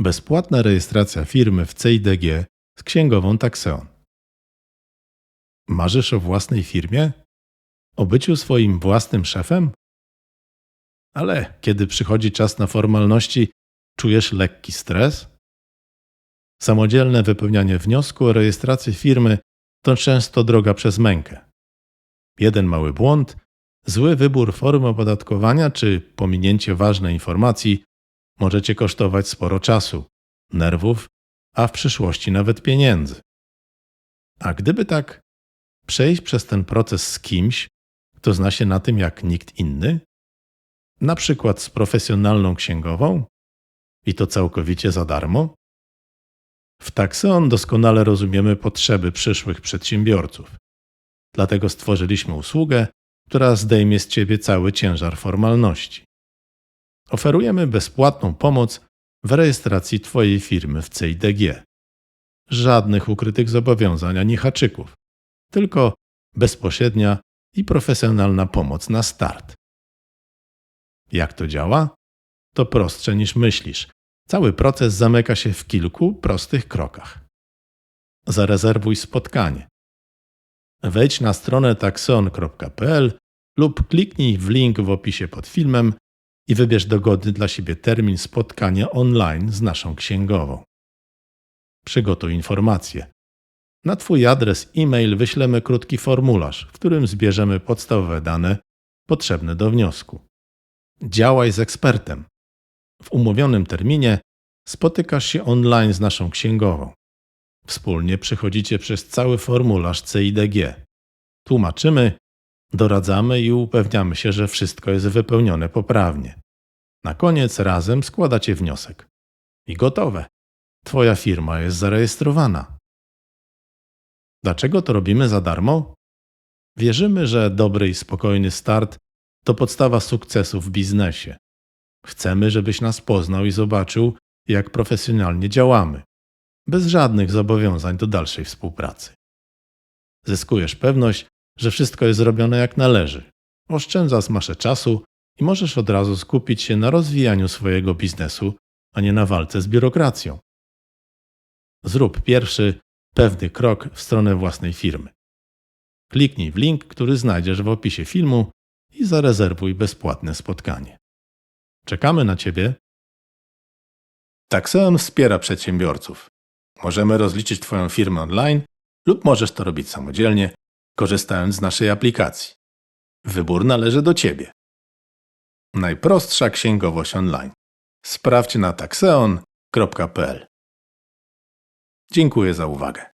Bezpłatna rejestracja firmy w CIDG z księgową Taxeon. Marzysz o własnej firmie? O byciu swoim własnym szefem? Ale kiedy przychodzi czas na formalności, czujesz lekki stres? Samodzielne wypełnianie wniosku o rejestrację firmy to często droga przez mękę. Jeden mały błąd, zły wybór formy opodatkowania czy pominięcie ważnej informacji może cię kosztować sporo czasu, nerwów, a w przyszłości nawet pieniędzy. A gdyby tak przejść przez ten proces z kimś, kto zna się na tym jak nikt inny, na przykład z profesjonalną księgową, i to całkowicie za darmo? W Taxeon doskonale rozumiemy potrzeby przyszłych przedsiębiorców. Dlatego stworzyliśmy usługę, która zdejmie z ciebie cały ciężar formalności. Oferujemy bezpłatną pomoc w rejestracji Twojej firmy w CIDG. Żadnych ukrytych zobowiązań ani haczyków, tylko bezpośrednia i profesjonalna pomoc na start. Jak to działa? To prostsze niż myślisz. Cały proces zamyka się w kilku prostych krokach. Zarezerwuj spotkanie. Wejdź na stronę taxon.pl lub kliknij w link w opisie pod filmem i wybierz dogodny dla siebie termin spotkania online z naszą księgową. Przygotuj informacje. Na Twój adres e-mail wyślemy krótki formularz, w którym zbierzemy podstawowe dane potrzebne do wniosku. Działaj z ekspertem. W umówionym terminie spotykasz się online z naszą księgową. Wspólnie przechodzicie przez cały formularz CIDG. Tłumaczymy, doradzamy i upewniamy się, że wszystko jest wypełnione poprawnie. Na koniec razem składacie wniosek. I gotowe. Twoja firma jest zarejestrowana. Dlaczego to robimy za darmo? Wierzymy, że dobry i spokojny start to podstawa sukcesu w biznesie. Chcemy, żebyś nas poznał i zobaczył, jak profesjonalnie działamy, bez żadnych zobowiązań do dalszej współpracy. Zyskujesz pewność, że wszystko jest zrobione jak należy. Oszczędzasz masę czasu i możesz od razu skupić się na rozwijaniu swojego biznesu, a nie na walce z biurokracją. Zrób pierwszy, pewny krok w stronę własnej firmy. Kliknij w link, który znajdziesz w opisie filmu i zarezerwuj bezpłatne spotkanie. Czekamy na Ciebie. Taxeon wspiera przedsiębiorców. Możemy rozliczyć Twoją firmę online lub możesz to robić samodzielnie, korzystając z naszej aplikacji. Wybór należy do Ciebie. Najprostsza księgowość online. Sprawdź na taxeon.pl. Dziękuję za uwagę.